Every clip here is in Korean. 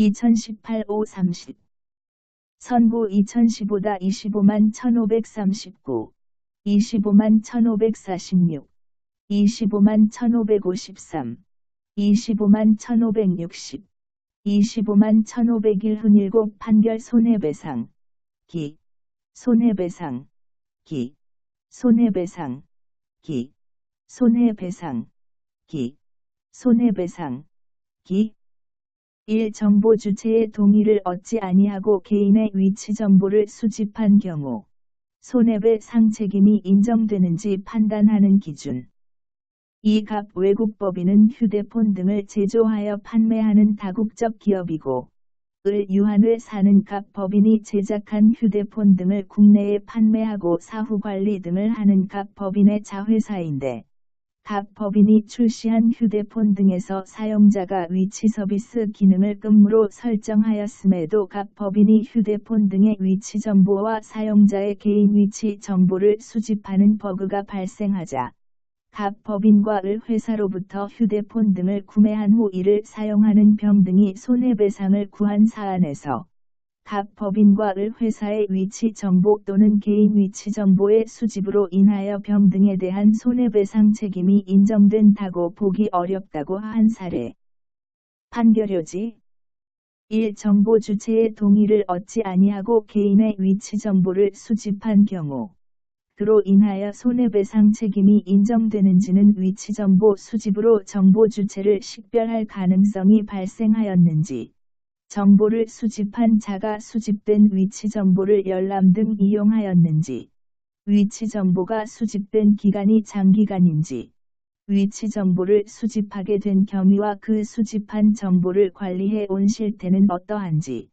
2018-5-30 선고 2015다 25만 1539 25만 1546 25만 1553 25만 1560 25만 1501 흔일곱 판결 손해배상. 기. 손해배상. 기. 손해배상. 기. 손해배상. 기. 손해배상. 기 1. 정보 주체의 동의를 얻지 아니하고 개인의 위치 정보를 수집한 경우 손해배상 책임이 인정되는지 판단하는 기준 이 갑 외국법인은 휴대폰 등을 제조하여 판매하는 다국적 기업이고 을 유한을 사는 갑 법인이 제작한 휴대폰 등을 국내에 판매하고 사후 관리 등을 하는 갑 법인의 자회사인데 각 법인이 출시한 휴대폰 등에서 사용자가 위치 서비스 기능을 끔으로 설정하였음에도 각 법인이 휴대폰 등의 위치 정보와 사용자의 개인 위치 정보를 수집하는 버그가 발생하자 각 법인과 을 회사로부터 휴대폰 등을 구매한 후 이를 사용하는 병 등이 손해배상을 구한 사안에서 각 법인과 을 회사의 위치 정보 또는 개인 위치 정보의 수집으로 인하여 병 등에 대한 손해배상 책임이 인정된다고 보기 어렵다고 한 사례. 판결효지 1. 정보 주체의 동의를 얻지 아니하고 개인의 위치 정보를 수집한 경우 그로 인하여 손해배상 책임이 인정되는지는 위치 정보 수집으로 정보 주체를 식별할 가능성이 발생하였는지, 정보를 수집한 자가 수집된 위치 정보를 열람 등 이용하였는지, 위치 정보가 수집된 기간이 장기간인지, 위치 정보를 수집하게 된 경위와 그 수집한 정보를 관리해 온 실태는 어떠한지,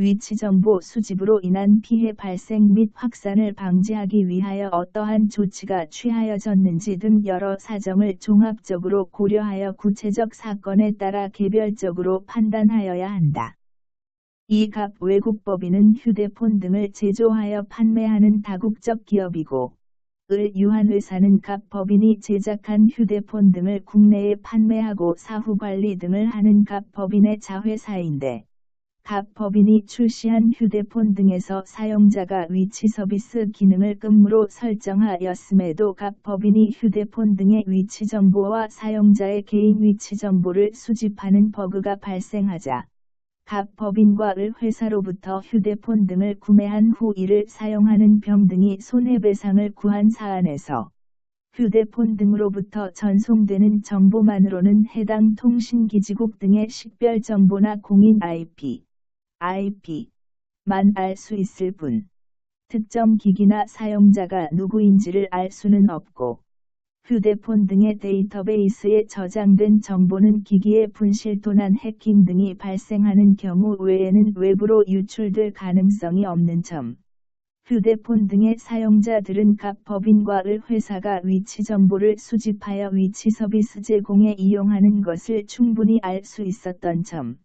위치 정보 수집으로 인한 피해 발생 및 확산을 방지하기 위하여 어떠한 조치가 취하여졌는지 등 여러 사정을 종합적으로 고려하여 구체적 사건에 따라 개별적으로 판단하여야 한다. 이각 외국법인은 휴대폰 등을 제조하여 판매하는 다국적 기업이고, 을 유한 의사는 각 법인이 제작한 휴대폰 등을 국내에 판매하고 사후 관리 등을 하는 각 법인의 자회사인데, 각 법인이 출시한 휴대폰 등에서 사용자가 위치 서비스 기능을 끔으로 설정하였음에도 각 법인이 휴대폰 등의 위치 정보와 사용자의 개인 위치 정보를 수집하는 버그가 발생하자 각 법인과 을 회사로부터 휴대폰 등을 구매한 후 이를 사용하는 병 등이 손해배상을 구한 사안에서 휴대폰 등으로부터 전송되는 정보만으로는 해당 통신기지국 등의 식별 정보나 공인 IP, IP,만 알 수 있을 뿐 특정 기기나 사용자가 누구인지를 알 수는 없고 휴대폰 등의 데이터베이스에 저장된 정보는 기기의 분실 또는 해킹 등이 발생하는 경우 외에는 외부로 유출될 가능성이 없는 점. 휴대폰 등의 사용자들은 각 법인과 을 회사가 위치 정보를 수집하여 위치 서비스 제공에 이용하는 것을 충분히 알 수 있었던 점.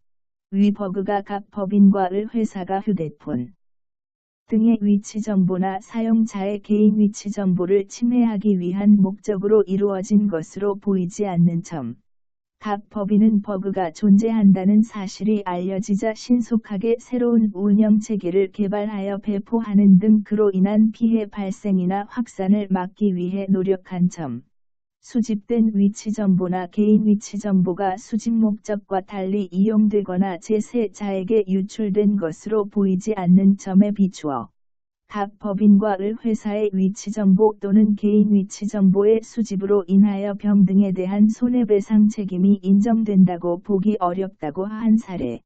위 버그가 각 법인과 을 회사가 휴대폰 등의 위치 정보나 사용자의 개인 위치 정보를 침해하기 위한 목적으로 이루어진 것으로 보이지 않는 점. 각 법인은 버그가 존재한다는 사실이 알려지자 신속하게 새로운 운영 체계를 개발하여 배포하는 등 그로 인한 피해 발생이나 확산을 막기 위해 노력한 점. 수집된 위치 정보나 개인 위치 정보가 수집 목적과 달리 이용되거나 제3자에게 유출된 것으로 보이지 않는 점에 비추어 각 법인과 을 회사의 위치 정보 또는 개인 위치 정보의 수집으로 인하여 병 등에 대한 손해배상 책임이 인정된다고 보기 어렵다고 한 사례.